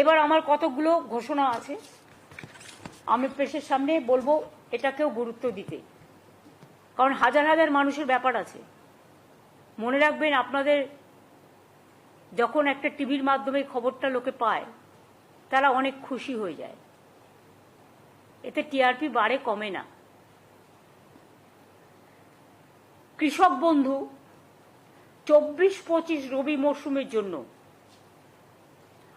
এবার আমার কতগুলো ঘোষণা আছে, আমি প্রেসের সামনে বলব এটাকেও গুরুত্ব দিতে। কারণ হাজার হাজার মানুষের ব্যাপার আছে। মনে রাখবেন আপনাদের যখন একটা টিভির মাধ্যমে খবরটা লোকে পায়, তারা অনেক খুশি হয়ে যায়। এতে টিআরপি বাড়ে, কমে না। কৃষক বন্ধু, চব্বিশ পঁচিশ রবি মরশুমের জন্য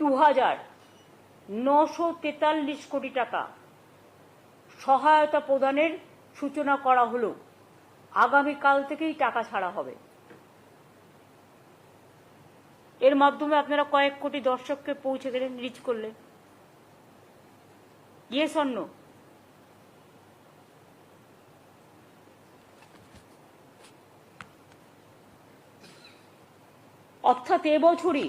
দু হাজার নশো তেতাল্লিশ কোটি টাকা সহায়তা প্রদানের সূচনা করা হলো। আগামীকাল থেকেই টাকা ছাড়া হবে। এর মাধ্যমে আপনারা কয়েক কোটি দর্শককে পৌঁছে দিলেন রিচ করলেন। ইয়েস অন্য অর্থাৎ এবছরই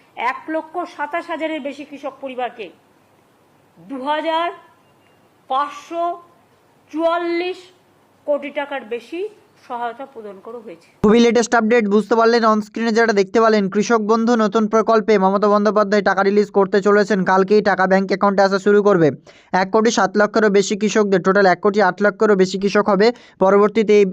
এক লক্ষ সাতাশ হাজারের বেশি কৃষক পরিবারকে। দু হাজার পাঁচশো চুয়াল্লিশ কোটি টাকার বেশি সহায়তা প্রদান করা বুঝতে পারলেন অন স্ক্রিনে যেটা দেখতে কৃষক বন্ধু নতুন প্রকল্পে মমতা বন্দ্যোপাধ্যায় টাকা রিলিজ করতে চলেছেন, কালকেই টাকা অ্যাকাউন্টে আসা শুরু করবে। এক কোটি সাত লক্ষেরও বেশি কৃষকদের টোটাল এক কোটি আট লক্ষেরও বেশি কৃষক হবে। পরবর্তীতে এই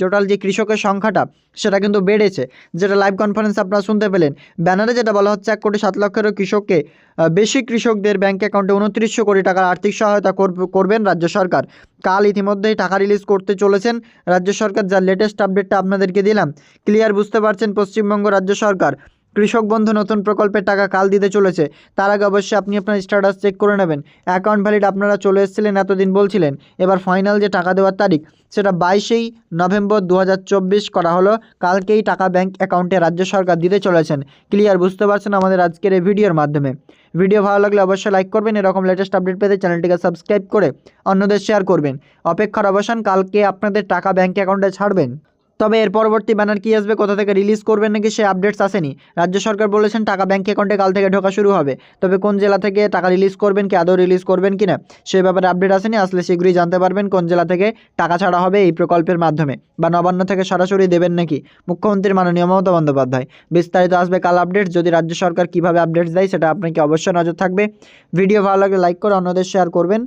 টোটাল যে কৃষকের সংখ্যাটা, সেটা কিন্তু বেড়েছে। যেটা লাইভ কনফারেন্স আপনারা শুনতে পেলেন। ব্যানারে যেটা বলা হচ্ছে, এক কোটি সাত লক্ষেরও কৃষককে বেশি কৃষকদের ব্যাংক অ্যাকাউন্টে উনত্রিশশো কোটি টাকার আর্থিক সহায়তা করব- করবেন রাজ্য সরকার। কাল ইতিমধ্যেই টাকা রিলিজ করতে চলেছেন রাজ্য সরকার, যার লেটেস্ট আপডেটটা আপনাদেরকে দিলাম। ক্লিয়ার বুঝতে পারছেন পশ্চিমবঙ্গ রাজ্য সরকার? কৃষক বন্ধু নতুন প্রকল্পের টাকা কাল দিতে চলেছে। তার আগে অবশ্যই আপনি আপনার স্ট্যাটাস চেক করে নেবেন। অ্যাকাউন্ট ভ্যালিড আপনারা চলে এসেছিলেন, এতদিন বলছিলেন। এবার ফাইনাল যে টাকা দেওয়ার তারিখ, সেটা বাইশেই নভেম্বর দু হাজার চব্বিশ করা হলো। কালকেই টাকা ব্যাংক অ্যাকাউন্টে রাজ্য সরকার দিতে চলেছেন। ক্লিয়ার বুঝতে পারছেন আমাদের আজকের এই ভিডিওর মাধ্যমে। ভিডিও ভালো লাগলে অবশ্যই লাইক করবেন, এরকম লেটেস্ট আপডেট পেতে চ্যানেলটিকে সাবস্ক্রাইব করে অন্যদের শেয়ার করবেন। অপেক্ষার অবসান, কালকে আপনাদের টাকা ব্যাংক অ্যাকাউন্টে ছাড়বেন। তবে এর পরবর্তী ব্যানার কি আসবে, কোথা থেকে রিলিজ করবেন নাকি সে আপডেটস আসেনি? রাজ্য সরকার বলেছেন টাকা ব্যাংক অ্যাকাউন্টে কাল থেকে ঢোকা শুরু হবে। তবে কোন জেলা থেকে টাকা রিলিজ করবেন, কি আদৌ রিলিজ করবেন কি না সে ব্যাপারে আপডেট আসেনি। আসলে শীঘ্রই জানতে পারবেন কোন জেলা থেকে টাকা ছাড়া হবে এই প্রকল্পের মাধ্যমে। বা নবান্ন থেকে সরাসরি দেবেন নাকি? মুখ্যমন্ত্রীর মাননীয় মমতা বন্দ্যোপাধ্যায়। বিস্তারিত আসবে কাল আপডেট। যদি রাজ্য সরকার কীভাবে আপডেটস দেয়, সেটা আপনাকে অবশ্যই নজর থাকবে। ভিডিও ভালো লাগলে লাইক করে অন্যদের শেয়ার করবেন।